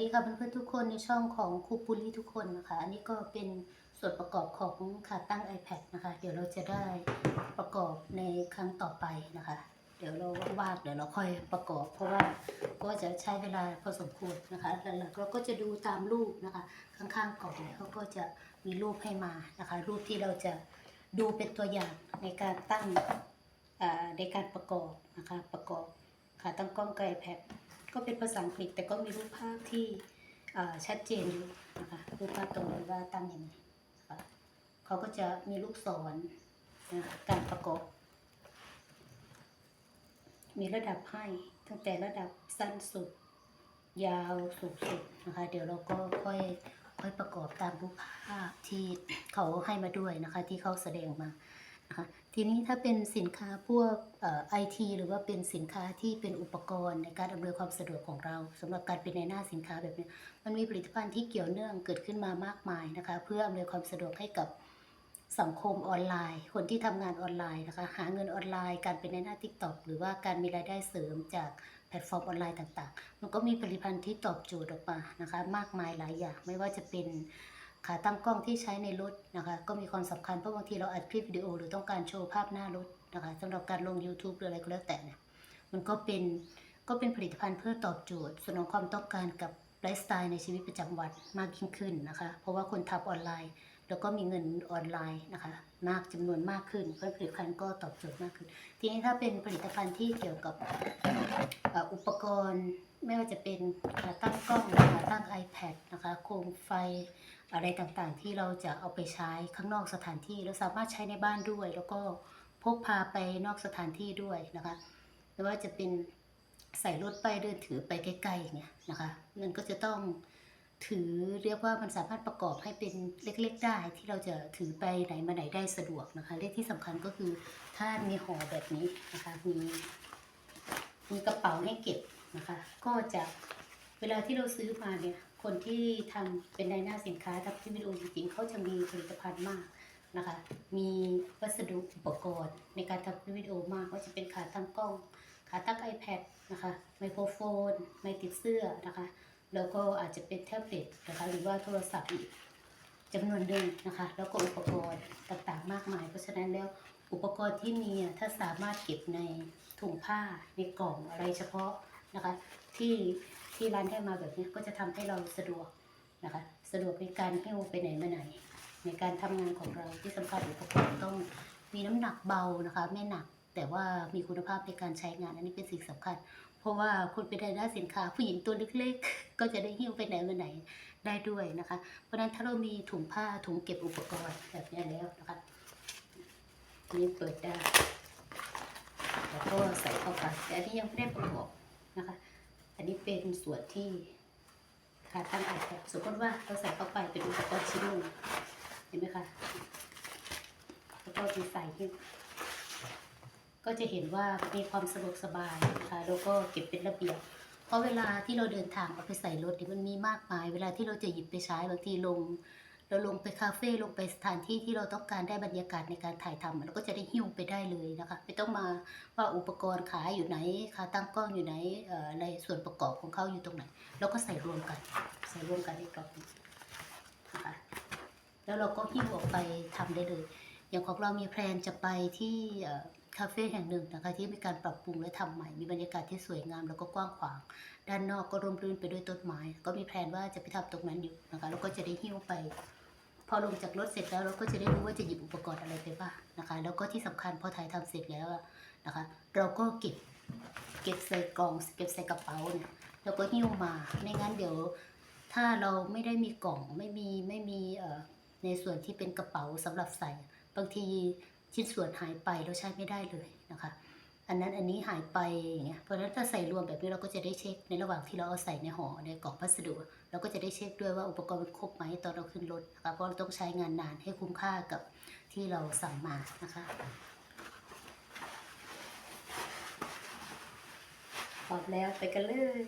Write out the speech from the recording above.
ดีค่ะเพื่อนๆทุกคนในช่องของครูปุลี่ทุกคนนะคะ อันนี้ก็เป็นส่วนประกอบของขาตั้ง iPad นะคะ เดี๋ยวเราจะได้ประกอบในครั้งต่อไปนะคะ เดี๋ยวเราว่างๆเดี๋ยวเราค่อยประกอบ เพราะว่าก็จะใช้เวลาพอสมควรนะคะหลักๆเราก็จะดูตามรูปนะคะ ข้างๆกล่องเนี่ยเขาก็จะมีรูปให้มานะคะ รูปที่เราจะดูเป็นตัวอย่างในการตั้งอ่าในการประกอบนะคะประกอบขาตั้งกล้องกับ iPad ก็เป็นภาษาอังกฤษแต่ก็มีรูปภาพที่ชัดเจนอยู่นะคะรูปภาพตรงนี้ว่าตั้งยังไงนเขาก็จะมีลูกศรนการประกอบ มีระดับให้ตั้งแต่ระดับสั้นสุด ยาวสูงสุดนะคะ เดี๋ยวเราก็ค่อยค่อยประกอบตามรูปภาพที่เขาให้มาด้วยนะคะ ที่เขาแสดงมานะคะ ทีนี้ถ้าเป็นสินค้าพวกไอทีหรือว่าเป็นสินค้าที่เป็นอุปกรณ์ในการอำนวยความสะดวกของเราสำหรับการเป็นในหน้าสินค้าแบบนี้ มันมีผลิตภัณฑ์ที่เกี่ยวเนื่องเกิดขึ้นมามากมายนะคะ เพื่ออำนวยความสะดวกให้กับสังคมออนไลน์ คนที่ทำงานออนไลน์นะคะ หาเงินออนไลน์ การเป็นในหน้า TikTok หรือว่าการมีรายได้เสริมจากแพลตฟอร์มออนไลน์ต่างๆ มันก็มีผลิตภัณฑ์ที่ตอบโจทย์ออกมานะคะ มากมายหลายอย่างไม่ว่าจะเป็น ขาตั้งกล้องที่ใช้ในรถนะคะ ก็มีความสำคัญเพราะบางทีเราอัดคลิปวิดีโอหรือต้องการโชว์ภาพหน้ารถนะคะสำหรับการลง YouTube หรืออะไรก็แล้วแต่นะมันก็เป็นก็เป็นผลิตภัณฑ์เพื่อตอบโจทย์ สนองความต้องการกับไลฟ์สไตล์ในชีวิตประจำวันมากยิ่งขึ้นนะคะ เพราะว่าคนทำออนไลน์ แล้วก็มีเงินออนไลน์นะคะ มากจำนวนมากขึ้นเพราะผลิตภัณฑ์ก็ตอบโจทย์มากขึ้น ทีนี้ถ้าเป็นผลิตภัณฑ์ที่เกี่ยวกับอุปกรณ์ไม่ว่าจะเป็นตั้งกล้องขาตั้ง iPad นะคะโคมไฟอะไรต่างๆ ที่เราจะเอาไปใช้ข้างนอกสถานที่เราสามารถใช้ในบ้านด้วย แล้วก็พกพาไปนอกสถานที่ด้วยนะคะไม่ว่าจะเป็นใส่รถไปเดินถือไปใกล้ๆเนี่ยนะคะมันก็จะต้อง ถือเรียกว่ามันสามารถประกอบให้เป็นเล็กๆได้ที่เราจะถือไปไหนมาไหนได้สะดวกนะคะเลขที่สำคัญก็คือถ้ามีห่อแบบนี้นะคะมีมีกระเป๋าให้เก็บนะคะ ก็จะเวลาที่เราซื้อมาเนี่ยคนที่ทำเป็นในหน้าสินค้าทำที่วิดีโอจริงๆเขาจะมีผลิตภัณฑ์มากนะคะ มีวัสดุอุปกรณ์ในการทำคลิปวิดีโอมากว่าจะเป็นขาตั้งกล้อง ขาตั้ง iPad นะคะ ไมโครโฟน ไมค์ติดเสื้อนะคะ แล้วก็อาจจะเป็นแท็บเล็ตนะคะหรือว่าโทรศัพท์อีกจำนวนหนึ่งนะคะ แล้วก็อุปกรณ์ต่างๆ มากมาย เพราะฉะนั้นแล้วอุปกรณ์ที่มีอะถ้าสามารถเก็บในถุงผ้าในกล่องอะไรเฉพาะนะคะที่ที่ร้านให้มาแบบนี้ก็จะทำให้เราสะดวกนะคะสะดวกในการหิ้วไปไหนมาไหน ในการทำงานของเราที่สำคัญอุปกรณ์ต้องมีน้ำหนักเบานะคะไม่หนัก แต่ว่ามีคุณภาพในการใช้งานอันนี้เป็นสิ่งสำคัญ เพราะว่าคนเป็นรายได้สินค้า ผู้หญิงตัวเล็กๆ ก็จะได้หิ้วไปไหนมาไหนได้ด้วยนะคะ เพราะนั้นถ้าเรามีถุงผ้าถุงเก็บอุปกรณ์แบบนี้แล้วนะคะนี่เปิดได้แล้วก็ใส่เข้าไปแต่อันนี้ยังไม่ได้ประกอบนะคะ อันนี้เป็นส่วนที่ขาตั้งอแพดสมมติว่าเราใส่เข้าไปเป็นอุปกรณ์ชิ้นหนึ่งเห็นไหมคะแล้วก็มีใส่ที่ ก็จะเห็นว่ามีความสะดวกสบายนะคะแล้วก็เก็บเป็นระเบียบ เพราะเวลาที่เราเดินทางเอาไปใส่รถเนี่ยมันมีมากมาย เวลาที่เราจะหยิบไปใช้บางทีลง เราลงไปคาเฟ่ลงไปสถานที่ที่เราต้องการได้บรรยากาศในการถ่ายทำเราก็จะได้หิ้วไปได้เลยนะคะไม่ต้องมาว่าอุปกรณ์ขาอยู่ไหนขาตั้งกล้องอยู่ไหนเอ่ออะไรส่วนประกอบของเขาอยู่ตรงไหนเราก็ใส่รวมกัน ใส่รวมกันในกล่องนะคะแล้วเราก็หิ้วออกไปทำได้เลย อย่างของเรามีแพลนจะไปที่คาเฟ่แห่งหนึ่งนะคะที่มีการปรับปรุงและทำใหม่ มีบรรยากาศที่สวยงามแล้วก็กว้างขวาง ด้านนอกก็ร่มรื่นไปด้วยต้นไม้ ก็มีแพลนว่าจะไปทำตรงนั้นอยู่นะคะแล้วก็จะได้หิ้วไป พอลงจากรถเสร็จแล้วเราก็จะได้รู้ว่าจะหยิบอุปกรณ์อะไรไปบ้างนะคะ แล้วก็ที่สำคัญพอถ่ายทำเสร็จแล้วนะคะ เราก็เก็บเก็บใส่กล่องเก็บใส่กระเป๋าเนี่ยแล้วก็หิ้วมาไม่งั้นเดี๋ยว ถ้าเราไม่ได้มีกล่องไม่มีไม่มีเอ่อในส่วนที่เป็นกระเป๋าสำหรับใส่ บางทีชิ้นส่วนหายไปเราใช้ไม่ได้เลยนะคะ อันนั้นอันนี้หายไปอย่างเงี้ยเพราะฉะนั้นถ้าใส่รวมแบบนี้เราก็จะได้เช็คในระหว่างที่เราเอาใส่ในห่อในกล่องพัสดุ เราก็จะได้เช็คด้วยว่าอุปกรณ์มันครบไหมตอนเราขึ้นรถนะคะเพราะเราต้องใช้งานนานให้คุ้มค่ากับที่เราสั่งมานะคะพร้อมแล้วไปกันเลย